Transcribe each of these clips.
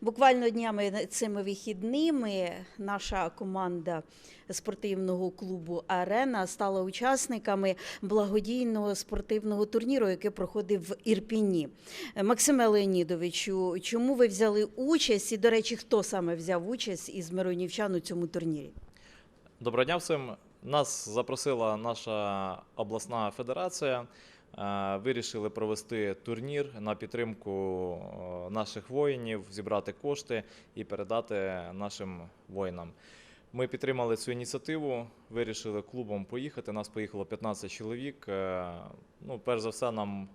Буквально днями цими вихідними наша команда спортивного клубу Арена стала учасниками благодійного спортивного турніру, який проходив в Ірпіні. Максиме Леонідовичу, чому ви взяли участь? І, до речі, хто саме взяв участь із миронівчан у цьому турнірі? Доброго дня всім. Нас запросила наша обласна федерація. Е, Вирішили провести турнір на підтримку е, наших воїнів, зібрати кошти і передати нашим воїнам. Ми підтримали цю ініціативу, вирішили клубом поїхати. Нас поїхало 15 чоловік. Е, Ну, перш за все, нам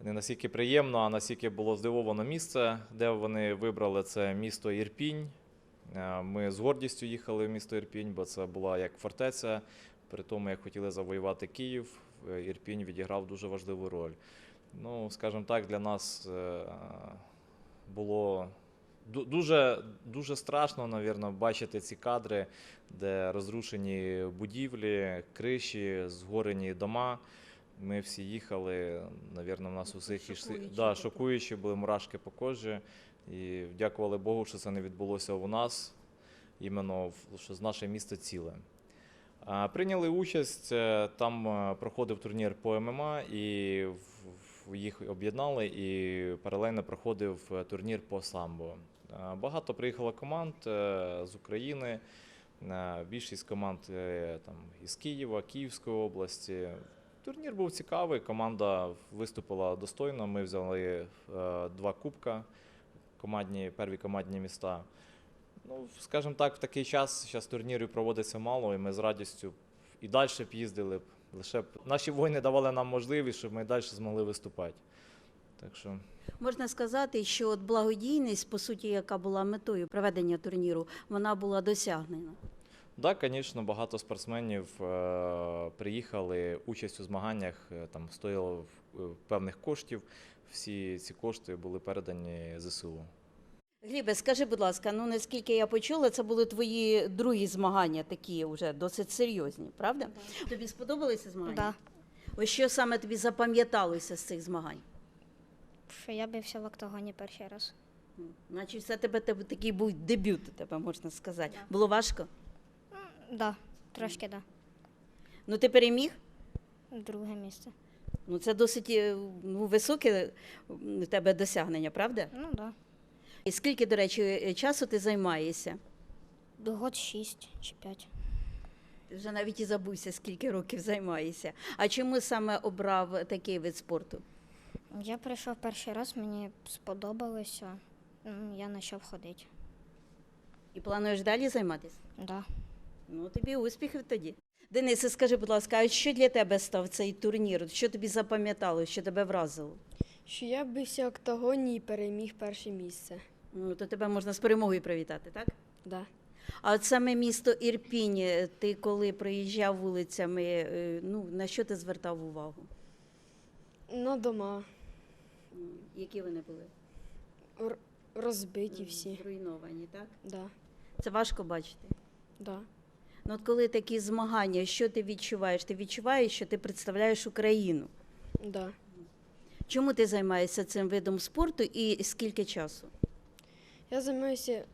не настільки приємно, а настільки було здивовано місце, де вони вибрали це місто Ірпінь. Ми з гордістю їхали в місто Ірпінь, бо це була як фортеця. При тому, як хотіли завоювати Київ, е, Ірпінь відіграв дуже важливу роль. Ну, скажімо так, для нас е, було дуже, дуже страшно, навірно, бачити ці кадри, де розрушені будівлі, криші, згорені дома. Ми всі їхали, навірно, в нас усіх. Шокуючі Да, шокуючі були мурашки по кожі. І дякували Богу, що це не відбулося у нас, іменно що з наше місто ціле. Прийняли участь, е, там е, проходив турнір по ММА, і їх об'єднали, і паралельно проходив е, турнір по самбо. Багато приїхало команд з України. Більшість команд там, із Києва, Київської області. Турнір був цікавий, команда виступила достойно. Ми взяли два кубка, командні, перві командні міста. Ну, скажімо так, в такий час зараз турнірів проводиться мало, і ми з радістю і далі б їздили. б. Лише б наші воїни давали нам можливість, щоб ми далі змогли виступати. Так що Можна сказати, що от благодійність, по суті, яка була метою проведення турніру, вона була досягнена. Так, звісно, багато спортсменів е, приїхали, участь у змаганнях е, там стоїло в- е, певних коштів. Всі ці кошти були передані ЗСУ. Глібе, скажи, будь ласка, ну наскільки я почула, це були твої другі змагання, такі вже досить серйозні, правда? Тобі сподобалися змагання? Да. Ось що саме тобі запам'яталося з цих змагань? Що я бився в октагоні перший раз. Наче все тебе, тебе такий був дебют, тебе можна сказати. Було важко? Да, трошки да. Ну ти переміг? Друге місце. Ну це досить е, ну, високе у тебе досягнення, правда? Ну да. І скільки, до речі, е, часу ти займаєшся? Год шість чи п'ять. Ти вже навіть і забувся, скільки років займаєшся. А чому саме обрав такий вид спорту? Я прийшов перший раз, мені сподобалося. Я почав ходити. І плануєш далі займатися? Да. Ну, тобі успіхів тоді. Денисе, скажи, будь ласка, а що для тебе став цей турнір? Що тобі запам'ятало, що тебе вразило? Що я бився в октагоні і переміг перше місце. Ну, то тебе можна з перемогою привітати, так? Да. А от саме місто Ірпінь, е, ти коли проїжджав вулицями, е, ну, на що ти звертав увагу? На дома Які вони були? р- розбиті всі. Зруйновані, так? Да. Це важко бачити. Да. Ну, от коли такі змагання, що ти відчуваєш? Ти відчуваєш, що ти представляєш Україну. Да. Чому ти займаєшся цим видом спорту і скільки часу? Я займаюся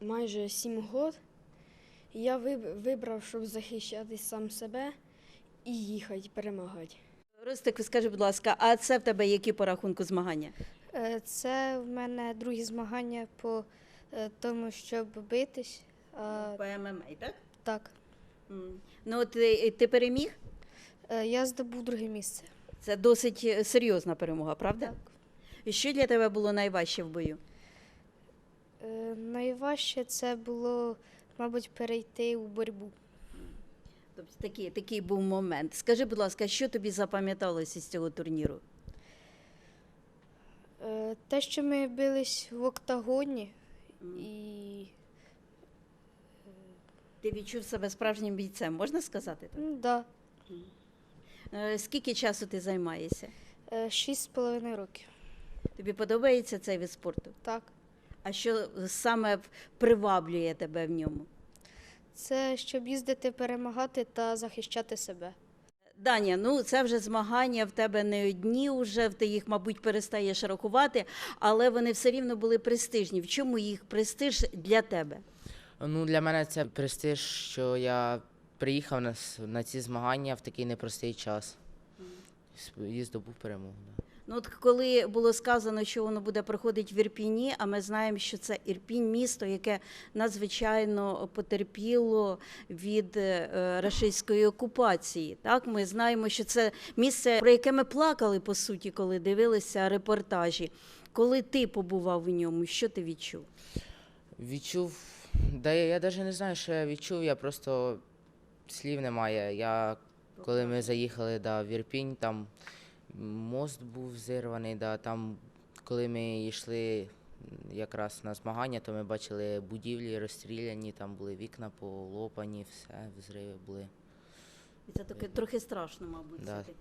майже сім років. Я вибрав, щоб захищати сам себе і їхати, перемагати. Ростик, скажи, будь ласка, а це в тебе які по рахунку змагання? Е, Це в мене другі змагання по е, тому, щоб битись. По ММА, так? так, Ну, ти, ти переміг? Е, я здобув друге місце. Це досить е, серйозна перемога, правда? Так. І що для тебе було найважче в бою? Е, Найважче це було, мабуть, перейти у боротьбу. Тобто такий, такий був момент. Скажи, будь ласка, що тобі запам'яталося з цього турніру? Е, Те, що ми бились в октагоні, і Ти відчув себе справжнім бійцем, можна сказати? так? да, Е, Скільки часу ти займаєшся? е, шість з половиною років. Тобі подобається цей вид спорту? Так, А що саме приваблює тебе в ньому? це щоб їздити, перемагати та захищати себе. Даня, ну це вже змагання в тебе не одні вже, ти їх, мабуть, перестаєш рахувати, але вони все рівно були престижні. В чому їх престиж для тебе? Ну, для мене це престиж, що я приїхав на, на ці змагання в такий непростий час. І здобув перемогу. Да. Ну, от коли було сказано, що воно буде проходити в Ірпіні, а ми знаємо, що це Ірпінь місто, яке надзвичайно потерпіло від е, рашистської окупації. Так, ми знаємо, що це місце, про яке ми плакали по суті, коли дивилися репортажі. Коли ти побував у ньому, що ти відчув? Відчув. Да я, я навіть не знаю, що я відчув, я просто слів немає. Я, коли ми заїхали да, в Ірпінь, там мост був зірваний, да, там, коли ми йшли якраз на змагання, то ми бачили будівлі розстріляні, там були вікна полопані, все, взриви були. І Це таке трохи страшно, мабуть, Да. все-таки.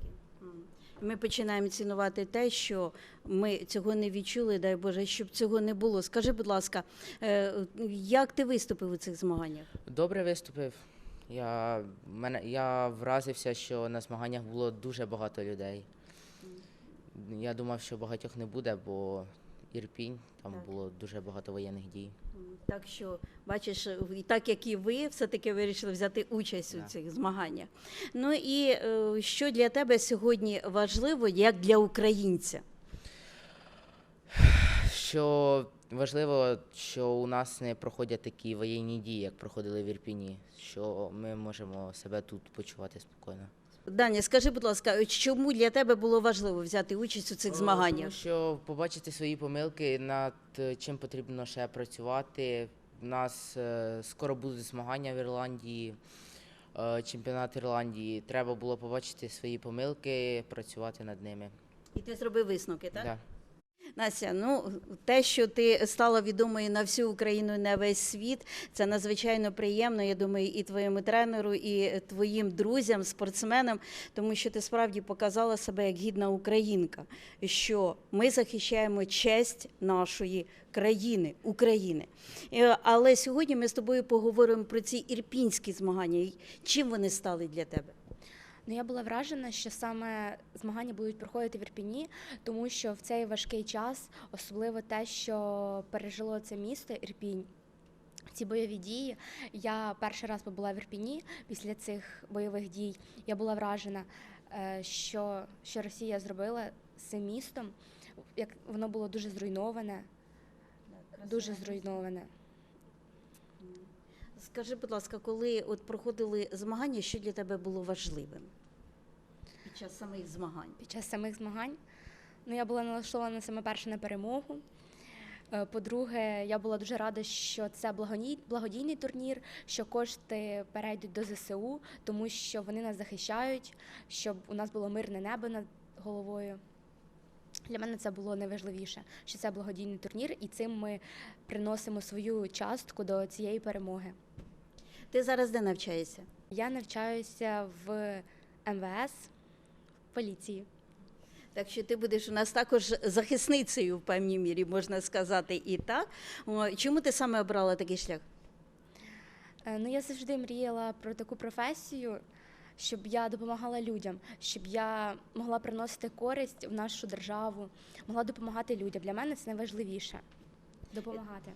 Ми починаємо цінувати те, що ми цього не відчули, дай Боже, щоб цього не було. Скажи, будь ласка, е, як ти виступив у цих змаганнях? Добре виступив. Я, мене, я вразився, що на змаганнях було дуже багато людей. Я думав, що багатьох не буде, бо Ірпінь, там Так. було дуже багато воєнних дій. Так що, бачиш, і так як і ви, все-таки вирішили взяти участь у Да. цих змаганнях. Ну і е, що для тебе сьогодні важливо, як для українця? Що важливо, що у нас не проходять такі воєнні дії, як проходили в Ірпіні, що ми можемо себе тут почувати спокійно. Даня, скажи, будь ласка, чому для тебе було важливо взяти участь у цих Е, змаганнях? Тому що побачити свої помилки, над е, чим потрібно ще працювати. У нас е, скоро будуть змагання в Ірландії, чемпіонат Ірландії. Треба було побачити свої помилки, працювати над ними. І ти зробив висновки, так? Да. Настя, ну те, що ти стала відомою на всю Україну і на весь світ, це надзвичайно приємно. Я думаю, і твоєму тренеру, і твоїм друзям, спортсменам, тому що ти справді показала себе як гідна українка, що ми захищаємо честь нашої країни, України. Е, Але сьогодні ми з тобою поговоримо про ці ірпінські змагання. Чим вони стали для тебе? Ну, я була вражена, що саме змагання будуть проходити в Ірпіні, тому що в цей важкий час, особливо те, що пережило це місто Ірпінь. Ці бойові дії. Я перший раз побула в Ірпіні після цих бойових дій. Я була вражена, е, що, що Росія зробила з цим містом. Як воно було дуже зруйноване, дуже зруйноване. Скажи, будь ласка, коли от проходили змагання, що для тебе було важливим під час самих змагань? під час самих змагань. Ну, я була налаштована саме перше на перемогу. Е, По-друге, я була дуже рада, що це благодійний турнір, що кошти перейдуть до ЗСУ, тому що вони нас захищають, щоб у нас було мирне небо над головою. Для мене це було найважливіше, що це благодійний турнір, і цим ми приносимо свою частку до цієї перемоги. Ти зараз де навчаєшся? Я навчаюся в МВС в поліції. Так що ти будеш у нас також захисницею в певній мірі, можна сказати, і так. Чому ти саме обрала такий шлях? Е, Ну, я завжди мріяла про таку професію, щоб я допомагала людям, щоб я могла приносити користь в нашу державу, могла допомагати людям. Для мене це найважливіше допомагати.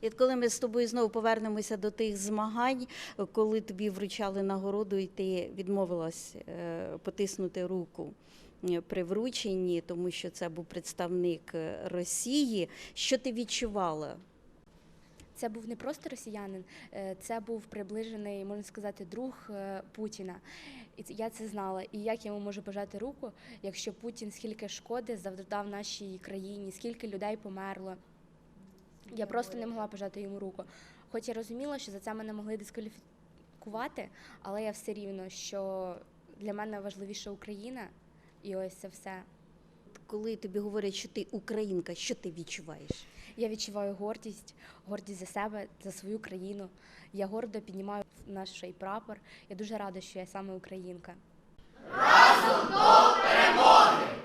І коли ми з тобою знову повернемося до тих змагань, коли тобі вручали нагороду, і ти відмовилась е, потиснути руку е, при врученні, тому що це був представник е, Росії. Що ти відчувала? Це був не просто росіянин, е, це був приближений, можна сказати, друг е, Путіна. І я це знала. І як я йому можу пожати руку, якщо Путін скільки шкоди завдав нашій країні, скільки людей померло. Я просто не могла пожати йому руку. Хоч я розуміла, що за це мене могли дискваліфікувати, але я все рівно, що для мене важливіша Україна, і ось це все. Коли тобі говорять, що ти українка, що ти відчуваєш? Я відчуваю гордість, гордість за себе, за свою країну. Я гордо піднімаю наш прапор. Я дуже рада, що я саме українка. Разом до перемоги!